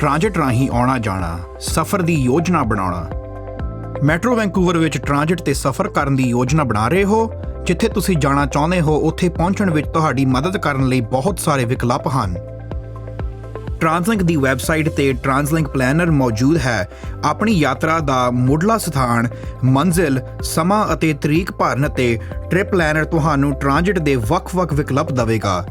Transit ਰਾਹੀਂ ਆਉਣਾ ਜਾਣਾ, ਸਫ਼ਰ ਦੀ ਯੋਜਨਾ ਬਣਾਉਣਾ। ਮੈਟਰੋ ਵੈਂਕੂਵਰ ਵਿੱਚ ਟ੍ਰਾਂਜਿਟ ਤੇ ਸਫ਼ਰ ਕਰਨ ਦੀ ਯੋਜਨਾ ਬਣਾ ਰਹੇ ਹੋ, ਜਿੱਥੇ ਤੁਸੀਂ ਜਾਣਾ ਚਾਹੁੰਦੇ ਹੋ, ਉੱਥੇ ਪਹੁੰਚਣ ਵਿੱਚ ਤੁਹਾਡੀ ਮਦਦ ਕਰਨ ਲਈ ਬਹੁਤ ਸਾਰੇ ਵਿਕਲਪ ਹਨ। ਟ੍ਰਾਂਸਲਿੰਕ ਦੀ ਵੈਬਸਾਈਟ ਤੇ ਟ੍ਰਾਂਸਲਿੰਕ ਪਲੈਨਰ ਮੌਜੂਦ ਹੈ। ਆਪਣੀ ਯਾਤਰਾ ਦਾ ਮੁੱਢਲਾ ਸਥਾਨ, ਮੰਜ਼ਿਲ, ਸਮਾਂ ਅਤੇ ਤਰੀਕ ਭਰਨ ਤੇ ਟ੍ਰਿਪ ਪਲੈਨਰ ਤੁਹਾਨੂੰ ਟ੍ਰਾਂਜਿਟ ਦੇ ਵੱਖ-ਵੱਖ ਵਿਕਲਪ ਦੇਵੇਗਾ।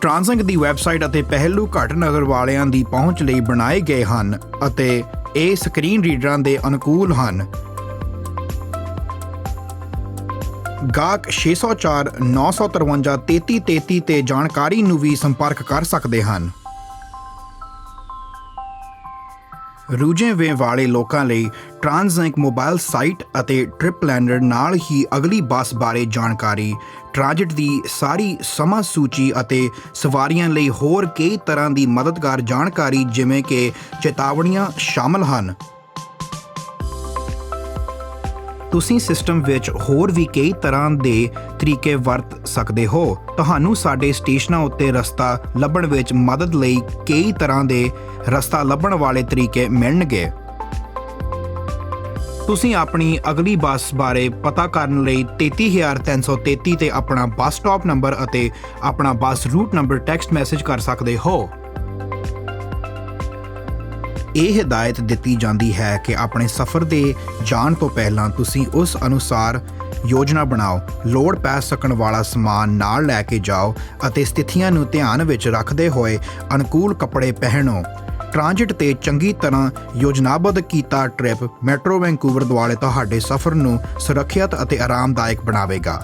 ਟ੍ਰਾਂਸਲਿੰਕ ਦੀ ਵੈਬਸਾਈਟ ਅਤੇ ਪਹਿਲੂ ਘੱਟ ਨਗਰ ਵਾਲਿਆਂ ਦੀ ਪਹੁੰਚ ਲਈ ਬਣਾਏ ਗਏ ਹਨ ਅਤੇ ਇਹ ਸਕਰੀਨ ਰੀਡਰਾਂ ਦੇ ਅਨੁਕੂਲ ਹਨ। ਗਾਹਕ 604 953 3333 ਤੇ ਜਾਣਕਾਰੀ ਨੂੰ ਵੀ ਸੰਪਰਕ ਕਰ ਸਕਦੇ ਹਨ। ਰੂਝੇ ਵਾਲੇ ਲੋਕਾਂ ਲਈ ਟ੍ਰਾਂਸਲਿੰਕ ਮੋਬਾਈਲ ਸਾਈਟ ਅਤੇ ਟ੍ਰਿਪ ਪਲੈਨਰ ਨਾਲ ਹੀ ਅਗਲੀ ਬੱਸ ਬਾਰੇ ਜਾਣਕਾਰੀ। ਟ੍ਰਾਂਜਿਟ ਦੀ ਸਾਰੀ ਸਮਾਂ ਸੂਚੀ ਅਤੇ ਸਵਾਰੀਆਂ ਲਈ ਹੋਰ ਕਈ ਤਰ੍ਹਾਂ ਦੀ ਮਦਦਗਾਰ ਜਾਣਕਾਰੀ, ਜਿਵੇਂ ਕਿ ਚੇਤਾਵਨੀਆਂ ਸ਼ਾਮਲ ਹਨ। ਤੁਸੀਂ ਸਿਸਟਮ ਵਿੱਚ ਹੋਰ ਵੀ ਕਈ ਤਰ੍ਹਾਂ ਦੇ ਤਰੀਕੇ ਵਰਤ ਸਕਦੇ ਹੋ। ਤੁਹਾਨੂੰ ਸਾਡੇ ਸਟੇਸ਼ਨਾਂ ਉੱਤੇ ਰਸਤਾ ਲੱਭਣ ਵਿੱਚ ਮਦਦ ਲਈ ਕਈ ਤਰ੍ਹਾਂ ਦੇ ਰਸਤਾ ਲੱਭਣ ਵਾਲੇ ਤਰੀਕੇ ਮਿਲਣਗੇ। ਤੁਸੀਂ ਆਪਣੀ ਅਗਲੀ ਬੱਸ ਬਾਰੇ ਪਤਾ ਕਰਨ ਲਈ 33333 ਤੇ ਆਪਣਾ ਬੱਸ ਸਟਾਪ ਨੰਬਰ ਅਤੇ ਆਪਣਾ bus route number text message ਕਰ ਸਕਦੇ ਹੋ। ਇਹ ਹਦਾਇਤ ਦਿੱਤੀ ਜਾਂਦੀ ਹੈ ਕਿ ਆਪਣੇ ਸਫ਼ਰ ਦੇ ਜਾਣ ਤੋਂ ਪਹਿਲਾਂ ਤੁਸੀਂ ਉਸ ਅਨੁਸਾਰ ਯੋਜਨਾ ਬਣਾਓ, ਲੋੜ ਪੈ ਸਕਣ ਵਾਲਾ ਸਮਾਨ ਨਾਲ ਲੈ ਕੇ ਜਾਓ ਅਤੇ ਸਥਿਤੀਆਂ ਨੂੰ ਧਿਆਨ ਵਿੱਚ ਰੱਖਦੇ ਹੋਏ ਅਨੁਕੂਲ ਕੱਪੜੇ ਪਹਿਨੋ। ਟ੍ਰਾਂਜਿਟ ਤੇ ਚੰਗੀ ਤਰ੍ਹਾਂ ਯੋਜਨਾਬੱਧ ਕੀਤਾ ਟ੍ਰਿਪ ਮੈਟਰੋ ਵੈਂਕੂਵਰ ਦੁਆਲੇ ਤੁਹਾਡੇ ਸਫ਼ਰ ਨੂੰ ਸੁਰੱਖਿਅਤ ਅਤੇ ਆਰਾਮਦਾਇਕ ਬਣਾਵੇਗਾ।